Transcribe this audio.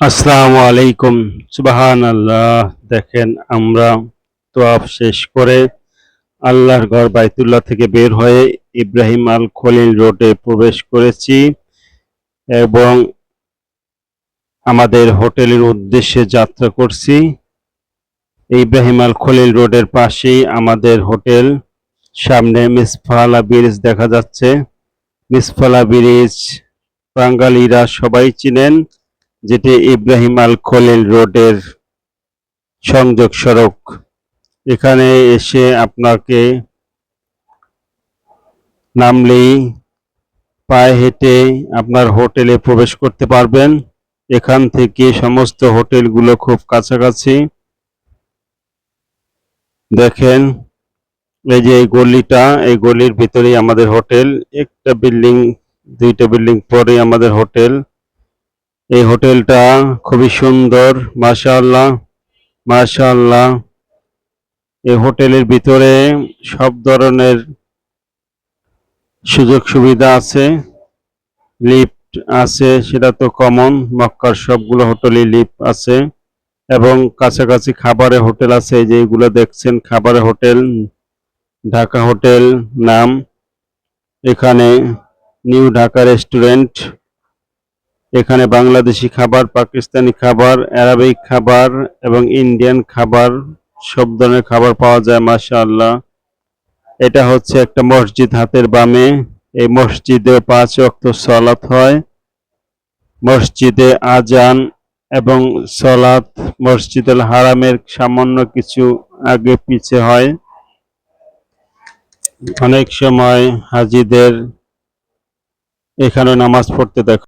আসসালামু আলাইকুম। সুবাহান আল্লাহ দেখেন, আমরা তোয়াফ শেষ করে আল্লাহর ঘর বাইতুল্লাহ থেকে বের হয়ে ইব্রাহিম আল খলিল রোডে প্রবেশ করেছি এবং আমাদের হোটেলের উদ্দেশ্যে যাত্রা করছি। ইব্রাহিম আল খলিল রোডের পাশেই আমাদের হোটেল। সামনে মিসফালা ব্রিজ দেখা যাচ্ছে। মিসফালা ব্রিজ বাঙালিরা সবাই চিনেন। যেটি ইব্রাহিম আল খলিল রোডের সংযোগ সড়ক। এখানে এসে আপনাকে নামলেই পায়ে হেঁটে আপনার হোটেলে প্রবেশ করতে পারবেন। এখান থেকে সমস্ত হোটেলগুলো খুব কাছাকাছি। দেখেন, এই যে এই গলিটা, এই গলির ভিতরেই আমাদের হোটেল। একটা বিল্ডিং, দুইটা বিল্ডিং পরে আমাদের হোটেল। এই হোটেলটা খুবই সুন্দর, মাশাআল্লাহ মাশাআল্লাহ। এই হোটেলের ভিতরে সব ধরনের সুযোগ সুবিধা আছে, লিফট আছে, সেটা তো কমন মক্কার সবগুলো হোটেলে লিফট আছে। এবং কাছাকাছি খাবারের হোটেল আছে, এই যে এগুলো দেখছেন, খাবারের হোটেল, ঢাকা হোটেল নাম। এখানে নিউ ঢাকা রেস্টুরেন্ট এখানে বাংলাদেশি খাবার, পাকিস্তানি খাবার, আরবিক খাবার এবং ইন্ডিয়ান খাবার, সব ধরনের খাবার পাওয়া যায়, মাশাআল্লাহ। এটা হচ্ছে একটা মসজিদ হাতের বামে। এই মসজিদে পাঁচ ওয়াক্ত সালাত হয়। মসজিদে আজান এবং সলাত মসজিদুল হারামের সামান্য কিছু আগে পিছে হয়। অনেক সময় হাজিদের এখানে নামাজ পড়তে দেখা।